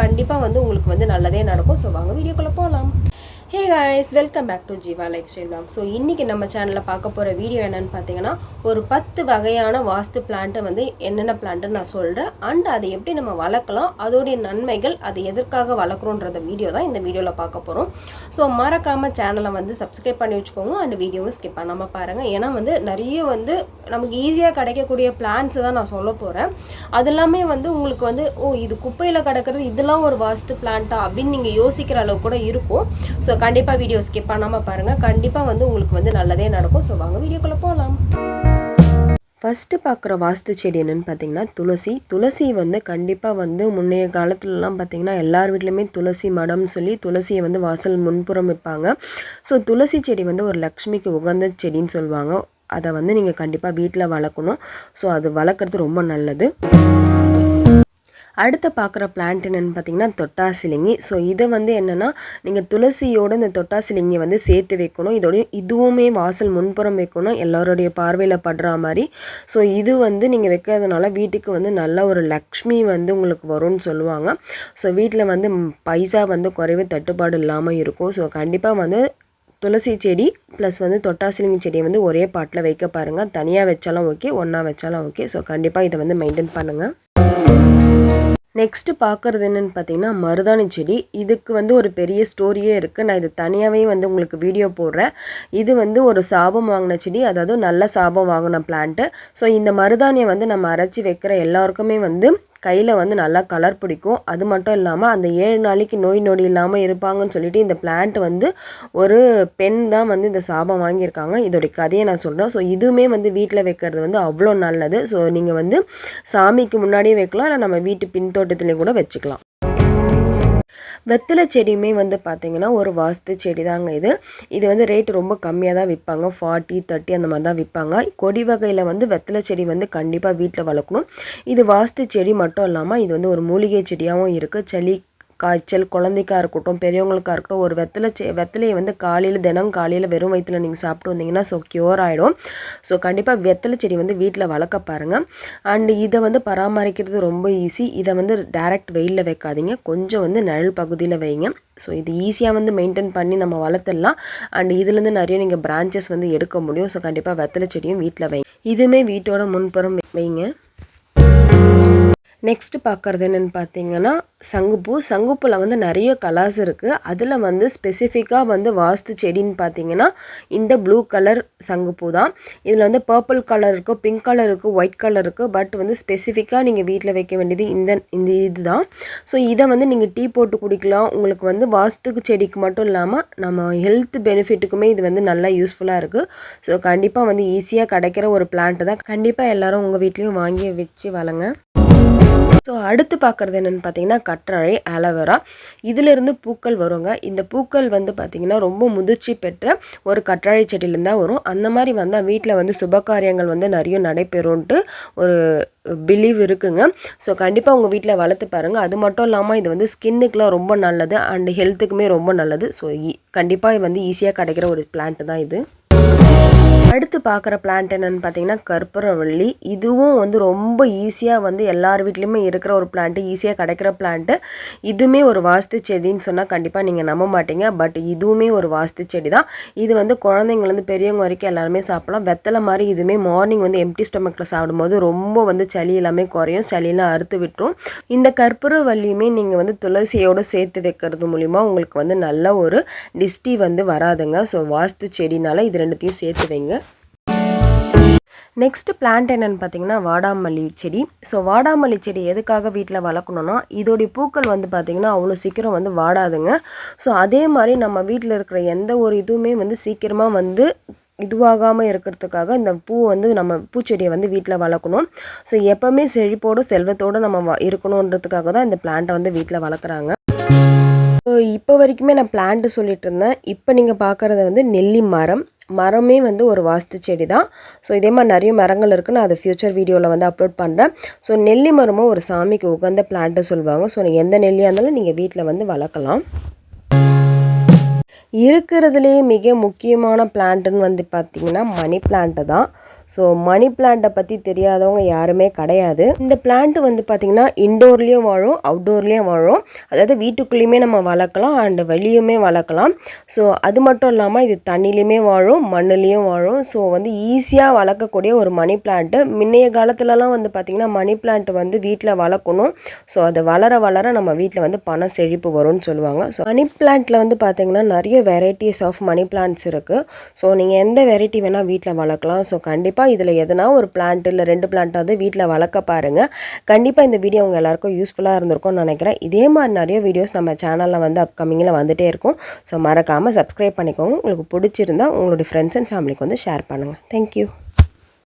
கண்டிப்பாக வந்து உங்களுக்கு வந்து நல்லதே நடக்கும். ஸோ வாங்க வீடியோக்குள்ளே போகலாம் hey guys welcome back to Jeeva life style vlog so இன்றைக்கி நம்ம சேனலில் பார்க்க போகிற வீடியோ என்னென்னு பார்த்தீங்கன்னா ஒரு பத்து வகையான வாஸ்து பிளான்ட்டை வந்து என்னென்ன பிளான்ட்டுன்னு நான் சொல்கிறேன் அண்ட் அதை எப்படி நம்ம வளர்க்கலாம் அதோடைய நன்மைகள் அது எதற்காக வளர்க்குறோன்றத வீடியோ தான் இந்த வீடியோவில் பார்க்க போகிறோம் ஸோ மறக்காமல் சேனலை வந்து சப்ஸ்கிரைப் பண்ணி வச்சுக்கோங்க. அண்ட் வீடியோவும் ஸ்கிப் பண்ணாமல் பாருங்கள் ஏன்னா வந்து நிறைய வந்து நமக்கு ஈஸியாக கிடைக்கக்கூடிய பிளான்ஸ் தான் நான் சொல்ல போகிறேன் அது எல்லாமே வந்து உங்களுக்கு வந்து ஓ இது குப்பையில் கிடக்கிறது இதெல்லாம் ஒரு வாஸ்து பிளான்ட்டா அப்படின்னு நீங்கள் யோசிக்கிற அளவு கூட இருக்கும். ஸோ கண்டிப்பாக வீடியோ ஸ்கிப் பண்ணாமல் பாருங்கள் கண்டிப்பாக வந்து உங்களுக்கு வந்து நல்லதே நடக்கும். ஸோ வாங்க வீடியோக்குள்ளே போகலாம் ஃபஸ்ட்டு பார்க்குற வாஸ்து செடி என்னென்னு பார்த்தீங்கன்னா துளசி. துளசி வந்து கண்டிப்பாக வந்து முன்னைய காலத்துலலாம் பார்த்தீங்கன்னா எல்லார் வீட்லேயுமே துளசி மடம்னு சொல்லி துளசியை வந்து வாசல் முன்புறம் வைப்பாங்க. ஸோ துளசி செடி வந்து ஒரு லக்ஷ்மிக்கு உகந்த செடின்னு சொல்லுவாங்க. அதை வந்து நீங்கள் கண்டிப்பாக வீட்டில் வளர்க்கணும். ஸோ அது வளர்க்குறது ரொம்ப நல்லது. அடுத்து பார்க்குற பிளான்ட் என்னென்னு பார்த்தீங்கன்னா தொட்டாசிலிங்கி. ஸோ இதை வந்து என்னென்னா நீங்கள் துளசியோட இந்த தொட்டாசிலிங்கி வந்து சேர்த்து வைக்கணும். இதோடய இதுவுமே வாசல் முன்புறம் வைக்கணும். எல்லோருடைய பார்வையில் படுற மாதிரி. ஸோ இது வந்து நீங்கள் வைக்கிறதுனால வீட்டுக்கு வந்து நல்ல ஒரு லக்ஷ்மி வந்து உங்களுக்கு வரும்னு சொல்லுவாங்க. ஸோ வீட்டில் வந்து பைசா வந்து குறைவு தட்டுப்பாடு இல்லாமல் இருக்கும். ஸோ கண்டிப்பாக வந்து துளசி செடி ப்ளஸ் வந்து தொட்டாசிலிங்கி செடியை வந்து ஒரே பாட்டில் வைக்க பாருங்கள் தனியாக வச்சாலும் ஓகே ஒன்றா வச்சாலும் ஓகே ஸோ கண்டிப்பாக இதை வந்து மெயின்டைன் பண்ணுங்கள் நெக்ஸ்ட்டு பார்க்குறது என்னென்னு பார்த்தீங்கன்னா மருதாணி செடி. இதுக்கு வந்து ஒரு பெரிய ஸ்டோரியே இருக்குது நான் இது தனியாகவே வந்து உங்களுக்கு வீடியோ போடுறேன். இது வந்து ஒரு சாபம் வாங்கின செடி. அதாவது நல்ல சாபம் வாங்கின பிளான்ட்டு ஸோ இந்த மருதாணியை வந்து நம்ம அரைச்சி வைக்கிற எல்லாருக்குமே வந்து கையில் வந்து நல்லா கலர் பிடிக்கும். அது மட்டும் இல்லாமல் அந்த ஏழு நாளைக்கு நோய் நொடி இல்லாமல் இருப்பாங்கன்னு சொல்லிட்டு இந்த பிளான்ட் வந்து ஒரு பெண் தான் வந்து இந்த சாபம் வாங்கியிருக்காங்க. இதோடைய கதையை நான் சொல்கிறேன் ஸோ இதுவுமே வந்து வீட்டில் வைக்கிறது வந்து அவ்வளோ நல்லது. ஸோ நீங்கள் வந்து சாமிக்கு முன்னாடியே வைக்கலாம் இல்லை நம்ம வீட்டு பின்தோட்டத்துலேயும் கூட வச்சுக்கலாம். வெத்தலை செடியுமே வந்து பார்த்தீங்கன்னா ஒரு வாஸ்து செடி தாங்க இது. இது வந்து ரேட் ரொம்ப கம்மியாக தான் விற்பாங்க ஃபார்ட்டி தேர்ட்டி அந்த மாதிரி தான் விற்பாங்க கொடி வகையில் வந்து வெத்தலை செடி வந்து கண்டிப்பாக வீட்டில் வளர்க்கணும். இது வாஸ்து செடி மட்டும் இல்லாமல் இது வந்து ஒரு மூலிகை செடியாகவும் இருக்குது சளி காய்ச்சல் குழந்தைக்கா இருக்கட்டும் பெரியவங்களுக்காக இருக்கட்டும் ஒரு வெத்தலை செ வெத்தலையை வந்து காலையில் தினம் காலையில் வெறும் வயிற்றில் நீங்கள் சாப்பிட்டு வந்தீங்கன்னா ஸோ க்யூர் ஆகிடும் ஸோ கண்டிப்பாக வெத்தலை செடி வந்து வீட்டில் வளர்க்க பாருங்கள் அண்ட் இதை வந்து பராமரிக்கிறது ரொம்ப ஈஸி இதை வந்து டைரக்ட் வெயிலில் வைக்காதீங்க. கொஞ்சம் வந்து நிழல் பகுதியில் வைங்க. ஸோ இது ஈஸியாக வந்து மெயின்டைன் பண்ணி நம்ம வளர்த்துடலாம். அண்ட் இதுலேருந்து நிறைய நீங்கள் பிரான்ச்சஸ் வந்து எடுக்க முடியும். ஸோ கண்டிப்பாக வெத்தலை செடியும் வீட்டில் வைங்க. இதுவுமே வீட்டோட முன்புறம் வைங்க. நெக்ஸ்ட் பார்க்குறது என்னென்னு பார்த்தீங்கன்னா சங்குப்பூ. சங்குப்பூவில் வந்து நிறைய கலர்ஸ் இருக்குது அதில் வந்து ஸ்பெசிஃபிக்காக வந்து வாஸ்து செடின்னு பார்த்தீங்கன்னா இந்த ப்ளூ கலர் சங்குப்பூ தான். இதில் வந்து பர்பிள் கலர் இருக்குது பிங்க் கலர் இருக்குது ஒயிட் கலர் இருக்குது பட் வந்து ஸ்பெசிஃபிக்காக நீங்கள் வீட்டில் வைக்க வேண்டியது இந்த இந்த இதுதான். ஸோ இதை வந்து நீங்கள் டீ போட்டு குடிக்கலாம். உங்களுக்கு வந்து வாஸ்துக்கு செடிக்கு மட்டும் இல்லாமல் நம்ம ஹெல்த் பெனிஃபிட்டுக்குமே இது வந்து நல்லா யூஸ்ஃபுல்லாக இருக்குது ஸோ கண்டிப்பாக வந்து ஈஸியாக கிடைக்கிற ஒரு பிளான்ட்டு தான். கண்டிப்பாக எல்லாரும் உங்கள் வீட்லேயும் வாங்கி வச்சு வளங்க ஸோ அடுத்து பார்க்குறது என்னென்னு பார்த்தீங்கன்னா கற்றாழை அலோவேரா. இதிலிருந்து பூக்கள் வருங்க. இந்த பூக்கள் வந்து பார்த்திங்கன்னா ரொம்ப முதிர்ச்சி பெற்ற ஒரு கற்றாழை செடியிலேருந்து தான் வரும். அந்த மாதிரி வந்தால் வீட்டில் வந்து சுபகாரியங்கள் வந்து நிறைய நடைபெறும்ன்ட்டு ஒரு பிலீவ் இருக்குங்க. ஸோ கண்டிப்பாக உங்கள் வீட்டில் வளர்த்து பாருங்கள் அது மட்டும் இல்லாமல் இது வந்து ஸ்கின்னுக்குலாம் ரொம்ப நல்லது. அண்ட் ஹெல்த்துக்குமே ரொம்ப நல்லது. ஸோ கண்டிப்பாக வந்து ஈஸியாக கிடைக்கிற ஒரு பிளான்ட் தான் இது. அடுத்து பார்க்குற பிளான்ட் என்னென்னு பார்த்தீங்கன்னா கற்பூரவள்ளி. இதுவும் வந்து ரொம்ப ஈஸியாக வந்து எல்லார் வீட்லேயுமே இருக்கிற ஒரு பிளான்ட்டு ஈஸியாக கிடைக்கிற பிளான்ட்டு இதுவுமே ஒரு வாஸ்து செடின்னு சொன்னால் கண்டிப்பாக நீங்கள் நம்ப மாட்டீங்க. பட் இதுவுமே ஒரு வாஸ்து செடி தான். இது வந்து குழந்தைங்கலேருந்து பெரியவங்க வரைக்கும் எல்லாருமே சாப்பிடலாம். வெத்தலை மாதிரி இதுவுமே மார்னிங் வந்து எம்டி ஸ்டொமக்கில் சாப்பிடும்போது ரொம்ப வந்து சளி எல்லாமே குறையும். சளியெல்லாம் அறுத்து விட்டுரும். இந்த கற்பூரவள்ளியுமே நீங்கள் வந்து துளசியோடு சேர்த்து வைக்கிறது மூலிமா உங்களுக்கு வந்து நல்ல ஒரு டிஸ்டி வந்து வராதுங்க. ஸோ வாஸ்து செடினால இது ரெண்டுத்தையும் சேர்த்து வைங்க. நெக்ஸ்ட் பிளான்ட் என்னென்னு பார்த்தீங்கன்னா வாடாமல்லி செடி. ஸோ வாடாமல்லி செடி எதுக்காக வீட்டில் வளர்க்கணுன்னா இதோடைய பூக்கள் வந்து பார்த்திங்கன்னா அவ்வளோ சீக்கிரம் வந்து வாடாதுங்க. ஸோ அதே மாதிரி நம்ம வீட்டில் இருக்கிற எந்த ஒரு இதுவுமே வந்து சீக்கிரமாக வந்து இதுவாகாமல் இருக்கிறதுக்காக இந்த பூ வந்து நம்ம பூச்செடியை வந்து வீட்டில் வளர்க்கணும். ஸோ எப்போவுமே செழிப்போடு செல்வத்தோடு நம்ம வ இருக்கணுன்றதுக்காக தான் இந்த பிளான்ட்டை வந்து வீட்டில் வளர்க்குறாங்க. ஸோ இப்போ வரைக்குமே நான் பிளான்ட்டு சொல்லிட்டு இருந்தேன். இப்போ நீங்கள் பார்க்குறது வந்து நெல்லி மரம். மரமே வந்து ஒரு வாஸ்து செடி தான். ஸோ இதே மாதிரி நிறைய மரங்கள் இருக்குது நான் அதை ஃப்யூச்சர் வீடியோவில் வந்து அப்லோட் பண்ணுறேன் ஸோ நெல்லி மரமும் ஒரு சாமிக்கு உகந்த பிளான்ட்டு சொல்லுவாங்க. ஸோ எந்த நெல்லியாக இருந்தாலும் நீங்கள் வீட்டில் வந்து வளர்க்கலாம். இருக்கிறதுலே மிக முக்கியமான பிளான்ட்டுன்னு வந்து பார்த்திங்கன்னா மணி பிளான்ட்டு தான். ஸோ மணி பிளான்ட்டை பற்றி தெரியாதவங்க யாருமே கிடையாது. இந்த பிளான்ட் வந்து பார்த்திங்கன்னா இன்டோர்லேயும் வாழும் அவுட்டோர்லேயும் வாழும். அதாவது வீட்டுக்குள்ளேயுமே நம்ம வளர்க்கலாம் அண்டு வெளியுமே வளர்க்கலாம். ஸோ அது மட்டும் இல்லாமல் இது தண்ணிலையுமே வாழும் மண்ணுலேயும் வாழும். ஸோ வந்து ஈஸியாக வளர்க்கக்கூடிய ஒரு மணி பிளான்ட்டு முன்னைய காலத்துலலாம் வந்து பார்த்திங்கன்னா மணி பிளான்ட் வந்து வீட்டில் வளர்க்கணும். ஸோ அது வளர வளர நம்ம வீட்டில் வந்து பண செழிப்பு வரும்னு சொல்லுவாங்க. ஸோ மணி பிளான்ட்டில் வந்து பார்த்திங்கன்னா நிறைய வெரைட்டிஸ் ஆஃப் மணி பிளான்ட்ஸ் இருக்குது ஸோ நீங்கள் எந்த வெரைட்டி வேணால் வீட்டில் வளர்க்கலாம். ஸோ கண்டிப்பாக கண்டிப்பாக இதில் எதனா ஒரு பிளான்ட் இல்லை ரெண்டு பிளான்ட்டாவது வீட்டில் வளர்க்க பாருங்கள் கண்டிப்பாக இந்த வீடியோ உங்கள் எல்லாருக்கும் யூஸ்ஃபுல்லாக இருந்திருக்கும்னு நினைக்கிறேன். இதே மாதிரி நிறைய வீடியோஸ் நம்ம சேனலில் வந்து அப்கமிங்கில் வந்துகிட்டே இருக்கும். ஸோ மறக்காமல் சப்ஸ்கிரைப் பண்ணிக்கோங்க. உங்களுக்கு பிடிச்சிருந்தா உங்களுடைய ஃப்ரெண்ட்ஸ் அண்ட் ஃபேமிலிக்கு வந்து ஷேர் பண்ணுங்கள் தேங்க்யூ